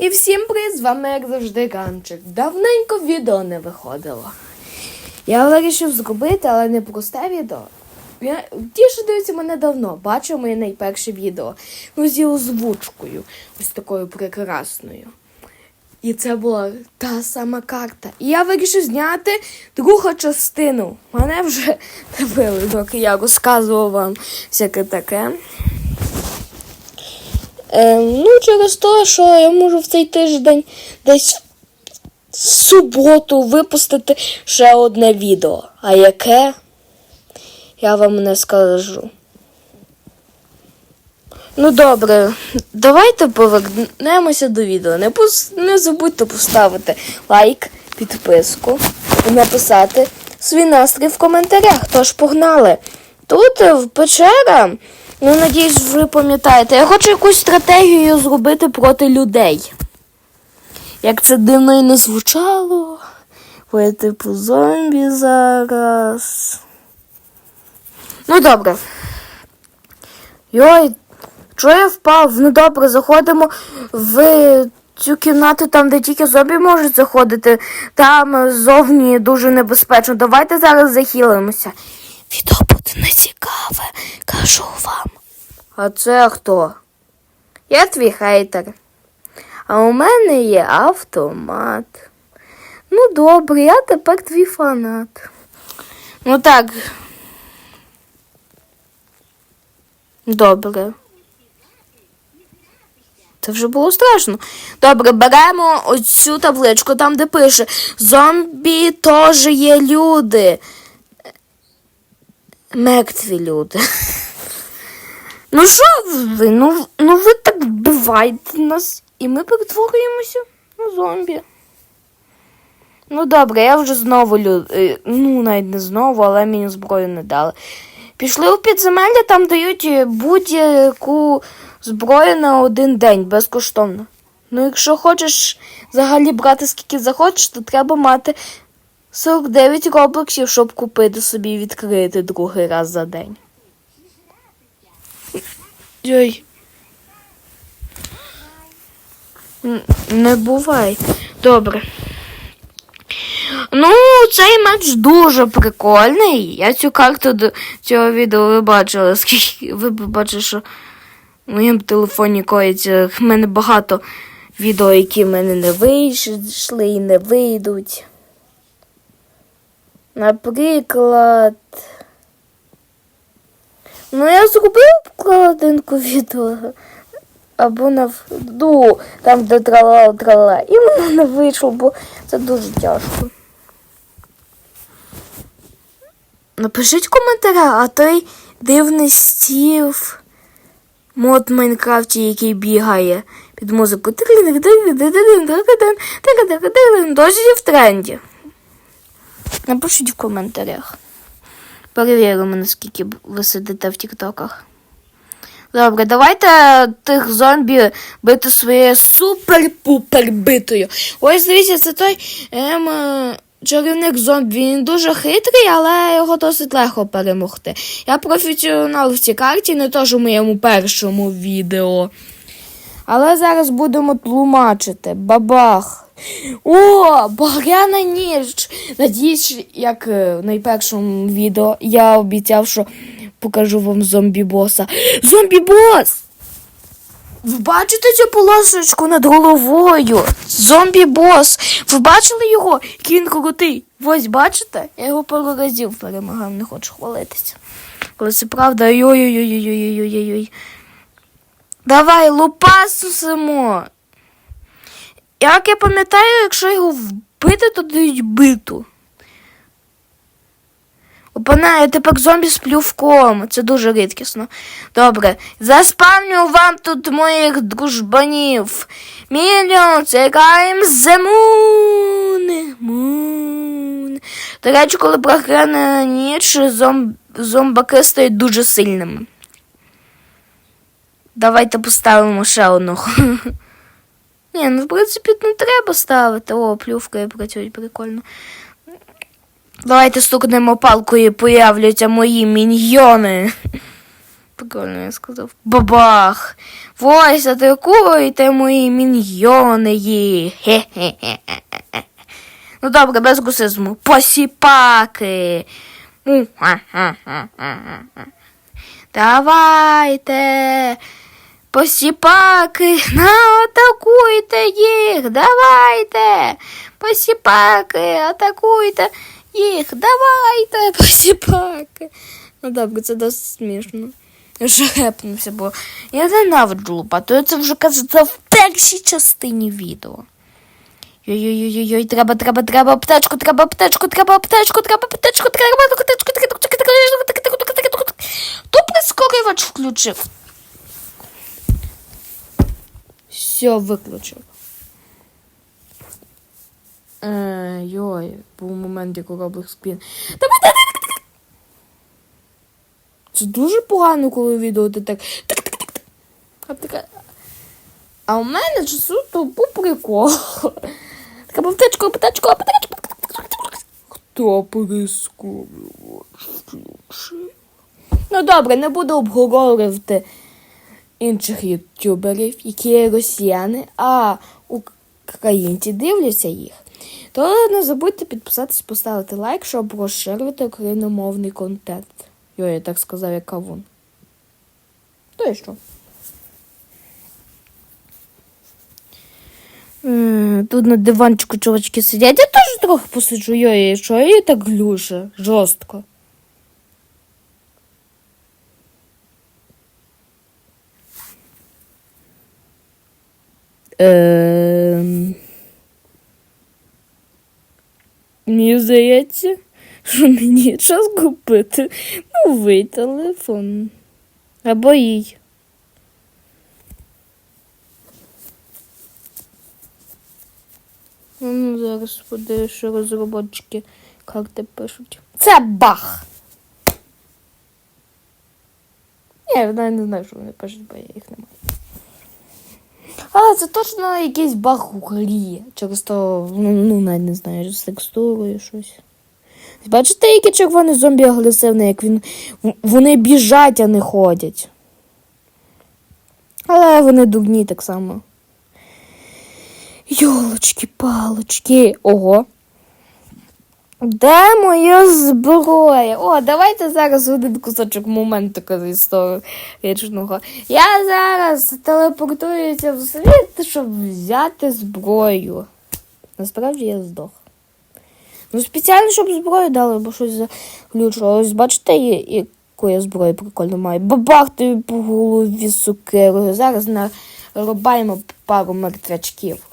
І всім привіт, з вами, як завжди, Ганчик. Давненько відео не виходило. Я вирішив зробити, але не просте відео. Я, ті, що дивляться мене давно, бачив моє найперше відео. Ну, зі озвучкою, ось такою прекрасною. І це була та сама карта. І я вирішив зняти другу частину. Мене вже дивили, доки я розказував вам всяке таке. Е, ну, через те, що я можу в цей тиждень десь в суботу випустити ще одне відео. А яке? Я вам не скажу. Ну добре, давайте повернемося до відео. Не, пос... не забудьте поставити лайк, підписку і написати свій настрій в коментарях. Тож погнали. Тут е, в печера, ну надіюсь, ви пам'ятаєте, я хочу якусь стратегію зробити проти людей. Як це дивно і не звучало. Я типу зомбі зараз. Ну добре. Йой, чого я впав? Ну добре, заходимо в цю кімнату, там, де тільки зомбі можуть заходити. Там зовні дуже небезпечно. Давайте зараз захилимося. Відео буде нецікаве, кажу вам. А це хто? Я твій хейтер. А у мене є автомат. Ну, добре, я тепер твій фанат. Ну так. Добре. Це вже було страшно. Добре, беремо оцю табличку, там, де пише Зомбі теж є люди. Мертві люди. Ну що ви? Ну, ну ви так вбиваєте нас, і ми перетворюємося на зомбі. Ну добре, я вже знову лю... е, Ну, навіть не знову, але мені зброю не дали. Пішли у підземелля, там дають е, будь-яку зброю на один день безкоштовно. Ну, якщо хочеш взагалі брати скільки захочеш, то треба мати 49 роблоксів, щоб купити собі відкрити другий раз за день. Ой. Не бувай. Добре. Ну, цей матч дуже прикольний. Я цю карту до цього відео ви бачили. Скільки ви б бачили, що в моєму телефоні коїться. В мене багато відео, які в мене не вийшли і не вийдуть. Наприклад. Ну, я зробив кладинку відео. Або на ну, там, де трала трала. І воно не вийшло, бо це дуже тяжко. Напишіть в коментарях, а той дивний стів мод в Майнкрафті, який бігає під музику. Досі в тренді. Напишіть в коментарях. Перевіримо, наскільки ви сидите в тіктоках. Добре, давайте тих зомбі бити своєю супер-пупер битою. Ось дивіться, це той ем, е, чарівник зомбі. Він дуже хитрий, але його досить легко перемогти. Я професіонал в цій карті, не що в моєму першому відео. Але зараз будемо тлумачити. Бабах. О, багряна ніч! Надіюсь, як е, в найпершому відео я обіцяв, що покажу вам зомбі-боса. Зомбі-бос! Ви бачите цю полосочку над головою? Зомбі-бос! Ви бачили його? Він крутий. Ось бачите? Я його пару разів перемагав, не хочу хвалитися. Але це правда. Ой-ой-ой-ой-ой-ой-ой. Давай, лупасимо. Як я пам'ятаю, якщо його вбити, то дають биту. Опана, я тепер зомбі з плювком. Це дуже рідкісно. Добре. Заспавню вам тут моїх дружбанів. Мільйон, чекаємо the moon. Moon. До речі, коли програне ніч, зом... зомбаки стають дуже сильними. Давайте поставимо ще одного. Ні, ну в принципі не треба ставити. О, плювки працюють прикольно. Давайте стукнемо палкою і появляться мої міньйони. Прикольно, я сказав. Бабах! Ось атакуйте мої міньйони. Хе-хе-хе-хе-хе. Ну добре, без русизму. Посіпаки. Давайте. Посіпаки, атакуйте їх, давайте. Посіпаки, атакуйте їх, давайте, посіпаки. Ну добре, це досить смішно. Я вже гепнувся, бо я ненавиджу лопату. Я це вже казала в першій частині відео. Йой-йой-йой, треба, треба, треба аптечку, треба аптечку, треба аптечку, треба аптечку, треба аптечку, треба аптечку. Хто прискорювач включив? Все, виключив. Е, йой, був момент, як у Roblox Queen. Давай. Це дуже погано, коли відео ти так. А у мене часу то по приколу. Така аптечку, аптечку, аптечку. Хто прискорювач включив? Ну добре, не буду обговорювати інших ютуберів, які росіяни, а українці дивляться їх. То не забудьте підписатись, поставити лайк, щоб розширити україномовний контент. Йой, я так сказав, як кавун. То і що? Тут на диванчику чувачки сидять. Я теж трохи посиджу. Йой, що я так глюше, жорстко. Ем... Мені здається, що мені час купити новий телефон. Або їй. Ну, зараз подивлюсь, що розробники карти пишуть. Це баг! Ні, я не знаю, що вони пишуть, бо я їх не маю. Але це точно якийсь баг у грі. Через то, ну, ну навіть не знаю, з текстурою щось. Бачите, які червоні зомбі агресивні, як він. Вони біжать, а не ходять. Але вони дурні так само. Йолочки, палочки. Ого. Де моя зброя? О, давайте зараз один кусочок моменту історичного. Я зараз телепортуюся в світ, щоб взяти зброю. Насправді я здох. Ну, спеціально, щоб зброю дали, бо щось заключило. Ось бачите, яку я зброю прикольно маю. Бабах тобі по голові сукерою. Зараз нарубаємо пару мертвячків.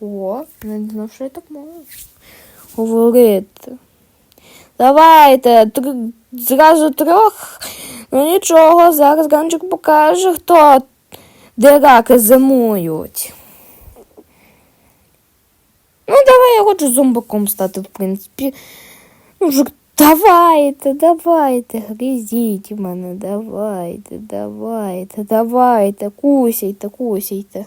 О, не знав, що я так можу говорити. Давайте, три, зразу трьох. Ну нічого, зараз Ганчик покаже, хто де раки зимують. Ну, давай я хочу зомбаком стати, в принципі. Ну, вже давайте, давайте, грізіть мене, давайте, давайте, давайте, кусяйте, кусяйте.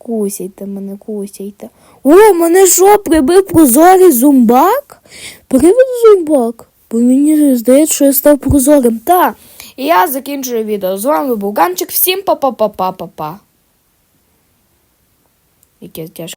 Кусяйте мене, кусяйте. О, мене що, прибив прозорий зумбак? Привид зумбак? Бо мені здається, що я став прозорим. Та. І я закінчую відео. З вами був Ганчик. Всім па-па-па-па-па-па. Яке тяжке.